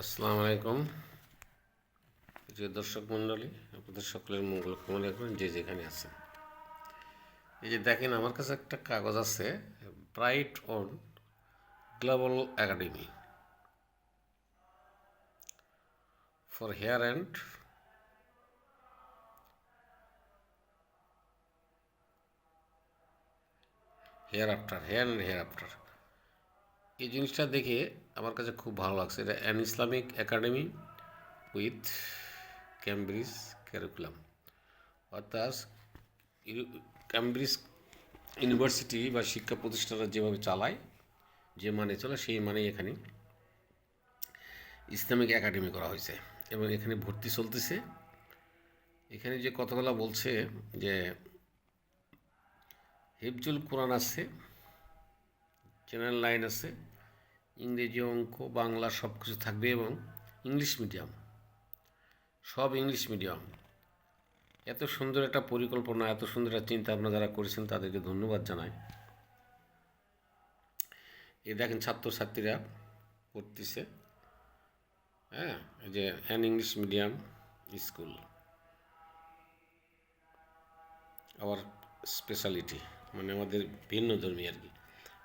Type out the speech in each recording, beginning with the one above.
আসসালামু আলাইকুম। প্রিয় দর্শক মণ্ডলী, আপনাদের সকলের মঙ্গল কামনা করেন যে যেখানে আছেন। এই যে দেখেন, আমার কাছে একটা কাগজ আছে bright on global academy for here and hereafter here and hereafter এই জিনিসটা দেখে আমার কাছে খুব ভালো লাগছে। এটা an Islamic academy with Cambridge curriculum অর্থাৎ ক্যামব্রিজ ইউনিভার্সিটি বা শিক্ষা প্রতিষ্ঠানরা যেভাবে চালায়, যে মানে চলে, সেই মানেই এখানে ইসলামিক একাডেমি করা হয়েছে। এবং এখানে ভর্তি চলতেছে। এখানে যে কথাগুলো বলছে যে, হিফজুল কোরআন আছে চ্যানেল লাইন আছে। ইংরেজি অঙ্ক, বাংলা সব কিছু থাকবে এবং ইংলিশ মিডিয়াম সব ইংলিশ মিডিয়াম এত সুন্দর একটা পরিকল্পনা, এত সুন্দর একটা চিন্তা ভাবনা যারা করেছেন, তাদেরকে ধন্যবাদ জানাই। এ দেখেন ছাত্রছাত্রীরা পড়তেছে। হ্যাঁ এই যে অ্যান ইংলিশ মিডিয়াম স্কুল আবার স্পেশালিটি মানে আমাদের ভিন্ন ধর্মী আর কি।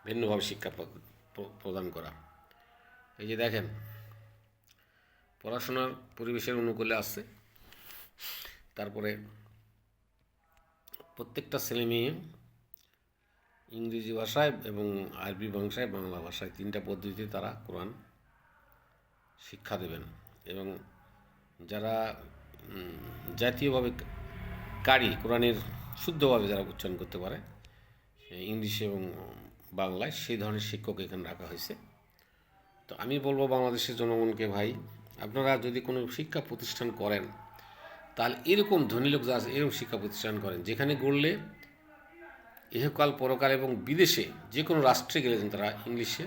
ভিন্নভাবে শিক্ষা প্র- প্র- প্রদান করা। এই যে দেখেন, পড়াশোনার পরিবেশের অনুকূলে আছে। তারপরে প্রত্যেকটা ছেলে মেয়ে ইংরেজি ভাষায় এবং আরবি ভাষায়, বাংলা ভাষায় তিনটা পদ্ধতিতে তারা কোরআন শিক্ষা দেবেন। এবং যারা জাতীয়ভাবে কারি, কোরআনের শুদ্ধভাবে যারা উচ্চারণ করতে পারে ইংলিশ এবং বাংলায় সেই ধরনের শিক্ষক এখানে রাখা হয়েছে। তো আমি বলব বাংলাদেশের জনগণকে ভাই, আপনারা যদি কোনো শিক্ষা প্রতিষ্ঠান করেন, তাহলে এরকম ধনী লোক যা এরকম শিক্ষা প্রতিষ্ঠান করেন, যেখানে গড়লে ইহকাল, পরকাল এবং বিদেশে যে কোনো রাষ্ট্রে গেলেছেন তারা ইংলিশে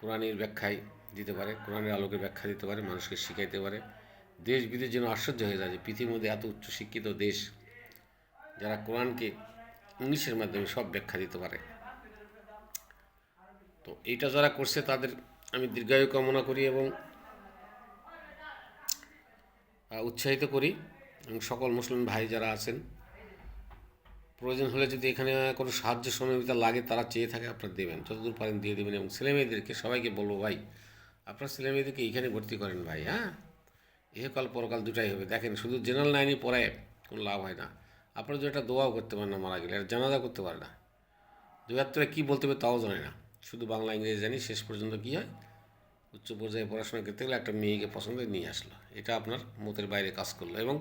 কোরআনের ব্যাখ্যায় দিতে পারে, কোরআনের আলোকে ব্যাখ্যা দিতে পারে, মানুষকে শিখাইতে পারে। দেশ, বিদেশ যেন আশ্চর্য হয়ে যায় যে পৃথিবীর মধ্যে এত উচ্চ শিক্ষিত দেশ, যারা কোরআনকে ইংলিশের মাধ্যমে সব ব্যাখ্যা দিতে পারে। তো এইটা যারা করছে তাদের আমি দীর্ঘায়ু কামনা করি এবং উৎসাহিত করি এবং সকল মুসলিম ভাই যারা আছেন। প্রয়োজন হলে যদি এখানে কোনো সাহায্য সহযোগিতা লাগে, তারা চেয়ে থাকে আপনারা দেবেন, যতদূর পারেন দিয়ে দেবেন এবং ছেলেমেয়েদেরকে সবাইকে বলব, ভাই, আপনার ছেলেমেয়েদেরকে এইখানে ভর্তি করেন ভাই হ্যাঁ? ইহকাল পরকাল দুটাই হবে। দেখেন, শুধু জেনারেল লাইনে পড়ায় কোনো লাভ হয় না। আপনারা একটা দোয়াও করতে পারেন না মারা গেলে, আর জানাজা করতে পারে না। দু হাজার কী বলতে হবে তাও জানে না। শুধু বাংলা ইংরেজি জানি, শেষ পর্যন্ত কী হয়? উচ্চ পর্যায়ে পড়াশোনা করতে গেলে একটা মেয়েকে পছন্দ নিয়ে আসলো। এটা আপনার মতের বাইরে কাজ করল এবং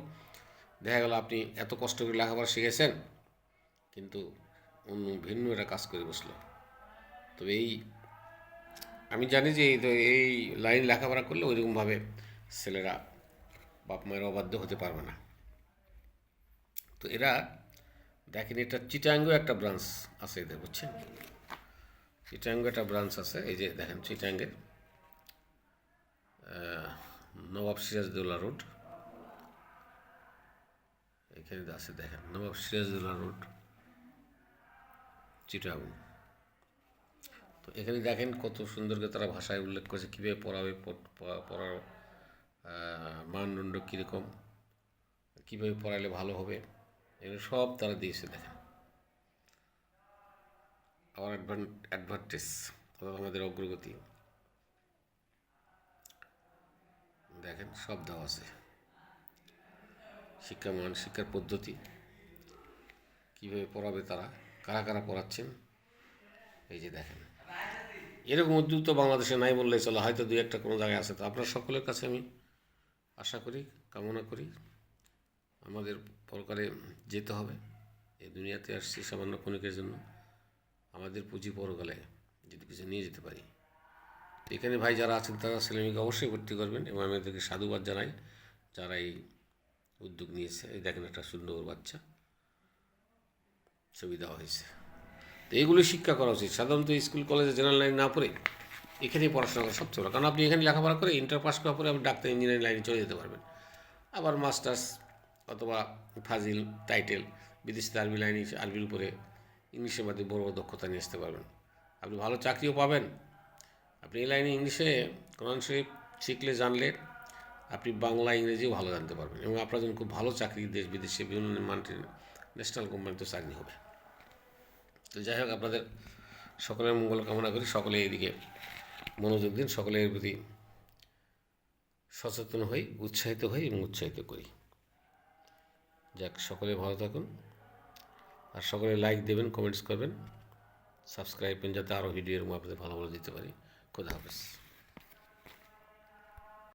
দেখা গেল আপনি এত কষ্ট করে লেখাপড়া শিখেছেন, কিন্তু অন্য ভিন্ন একটা কাজ করে বসল। তবে এই, আমি জানি যে এই তো এই লাইন লেখাপড়া করলে ওইরকমভাবে ছেলেরা বাপ মায়ের অবাধ্য হতে পারবে না। তো এরা দেখেন এটা চিটাঙ্গও একটা ব্রাঞ্চ আছে এদের, বুঝছেন? চিটাঙ্গ একটা ব্রাঞ্চ আছে, এই যে দেখেন চিটাঙ্গের নবাব সিরাজদৌল্লা রোড এখানে আছে, দেখেন নবাব সিরাজদৌল্লা রোড চিটাং তো এখানে দেখেন কত সুন্দর করে তারা ভাষায় উল্লেখ করেছে, কীভাবে পড়াবে, পড়- পড়া- পড়ার মানদণ্ড কীরকম, কীভাবে পড়ালে ভালো হবে, এগুলো সব তারা দিয়েছে, দেখেন। আবার অ্যাডভান্টেজ অর্থাৎ আমাদের অগ্রগতি। দেখেন, সব দেওয়া আছে। শিক্ষা মান শিক্ষার পদ্ধতি। কীভাবে পড়াবে তারা? কারা কারা পড়াচ্ছেন? এই যে দেখেন। এরকম উদ্যোগ তো বাংলাদেশে নাই বললে চলে। হয়তো দুই একটা কোনো জায়গায় আছে। তো আপনার সকলের কাছে আমি আশা করি, কামনা করি, আমাদের পরকালে যেতে হবে। এই দুনিয়াতে আসছি সামান্য ক্ষণিকের জন্য। আমাদের পুঁজি পরকালে যদি কিছু নিয়ে যেতে পারি। এখানে ভাই যারা আছেন তারা ছেলেমেয়েকে অবশ্যই ভর্তি করবেন এবং আমি এদেরকে সাধুবাদ জানাই যারা এই উদ্যোগ নিয়েছে। এই দেখেন একটা সুন্দর বাচ্চা। ছবি দেওয়া হয়েছে। তো এইগুলো শিক্ষা করা উচিত। সাধারণত স্কুল, কলেজে জেনারেল লাইন না পড়ে এখানেই পড়াশোনা করা সবচেয়ে ভালো। কারণ আপনি এখানে লেখাপড়া করে ইন্টার পাস করার পরে আপনি ডাক্তার ইঞ্জিনিয়ারিং লাইনে চলে যেতে পারবেন। আবার মাস্টার্স অথবা ফাজিল টাইটেল বিদেশি আরবি লাইনে আরবির উপরে ইংলিশের মাধ্যমে বড় বড় দক্ষতা নিয়ে আসতে পারবেন। আপনি ভালো চাকরিও পাবেন। আপনি এই লাইনে ইংলিশে কোরআন শরীফ শিখলে জানলে আপনি বাংলা, ইংরেজিও ভালো জানতে পারবেন এবং আপনার জন্য খুব ভালো চাকরি দেশ, বিদেশে বিভিন্ন মাল্টি ন্যাশনাল কোম্পানিতে চাকরি হবে। তো যাই হোক, আপনাদের সকলের মঙ্গল কামনা করি। সকলে এইদিকে মনোযোগ দিন সকলে এর প্রতি সচেতন হই, উৎসাহিত হই এবং উৎসাহিত করি। যাক, সকলে ভালো থাকুন। আর সকলে লাইক দেবেন কমেন্টস করবেন সাবস্ক্রাইব করবেন, যাতে আরও ভিডিও এরকম আপনাদের ভালো ভালো দিতে পারি। খোদা হাফেজ।